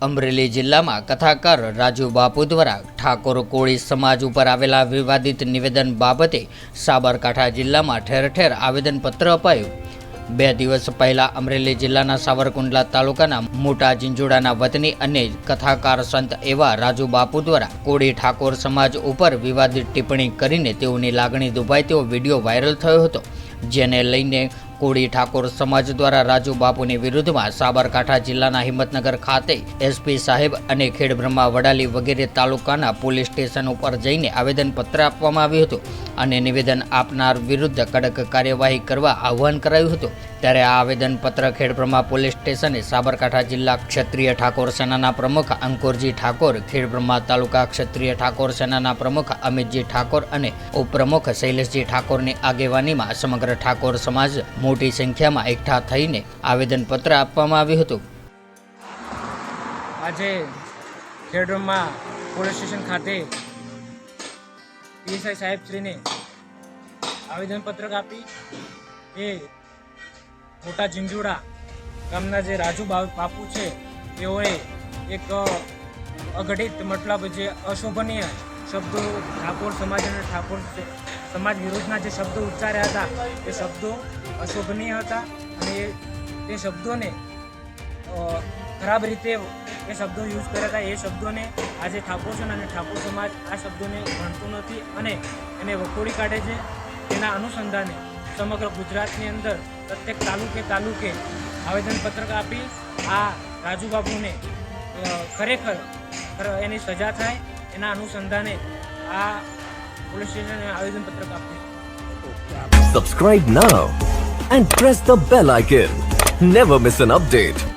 અમરેલી જિલ્લામાં કથાકાર રાજુ બાપુ દ્વારા ઠાકોર કોળી સમાજ ઉપર આવેલા વિવાદિત નિવેદન બાબતે સાબરકાંઠા જિલ્લામાં ઠેર ઠેર આવેદનપત્ર અપાયું. બે દિવસ પહેલાં અમરેલી જિલ્લાના સાવરકુંડલા તાલુકાના મોટા જીંજોડાના વતની અને કથાકાર સંત એવા રાજુ બાપુ દ્વારા કોળી ઠાકોર સમાજ ઉપર વિવાદિત ટિપ્પણી કરીને તેઓની લાગણી દુભાઈ તેવો વીડિયો વાયરલ થયો હતો, જેને લઈને કોળી ઠાકોર સમાજ દ્વારા રાજુ બાપુની વિરુદ્ધમાં સાબરકાંઠા જિલ્લાના હિંમતનગર ખાતે એસપી સાહેબ અને ખેડબ્રહ્મા વડાલી વગેરે તાલુકાના પોલીસ સ્ટેશન ઉપર જઈને આવેદનપત્ર આપવામાં આવ્યું હતું અને નિવેદન આપનાર વિરુદ્ધ કડક કાર્યવાહી કરવા આહવાન કરાયું હતું. ત્યારે આ આવેદનપત્ર ખેડબ્રહ્મા પોલીસ સ્ટેશને સાબરકાંઠા જિલ્લા ક્ષત્રિય ઠાકોર સેનાના પ્રમુખ અંકુરજી ઠાકોર, ખેડબ્રહ્મા તાલુકા ક્ષત્રિય ઠાકોર સેનાના પ્રમુખ અમિતજી ઠાકોર અને ઉપપ્રમુખ શૈલેષજી ઠાકોરની આગેવાનીમાં સમગ્ર ઠાકોર સમાજ મોટી સંખ્યામાં એકઠા થઈને આવેદનપત્ર આપવામાં આવ્યું હતું. આજે ખેડબ્રહ્મા પોલીસ સ્ટેશન ખાતે પીએસઆઈ સાહેબશ્રીને આવેદનપત્રક આપી એ મોટા ઝીંઝુડા ગામના જે રાજુ બાપુ છે, તેઓએ એક અઘટિત મતલબ જે અશોભનીય શબ્દો ઠાકોર સમાજ અને ઠાકોર સમાજ વિરુદ્ધના જે શબ્દો ઉચ્ચાર્યા હતા એ શબ્દો અશોભનીય હતા અને તે શબ્દોને ખરાબ રીતે એ શબ્દો યુઝ કર્યા હતા. એ શબ્દોને આજે ઠાકોર છે અને ઠાકોર સમાજ આ શબ્દોને ભણતું નથી અને એને વખોડી કાઢે છે. તેના અનુસંધાને સમગ્ર ગુજરાતની અંદર પ્રત્યેક તાલુકે તાલુકે આવેદનપત્રક આપી આ રાજુબાબુને ખરેખર એની સજા થાય એના અનુસંધાને આ પોલીસ સ્ટેશને આવેદનપત્રક આપ્યું Subscribe now and press the bell icon never miss an update.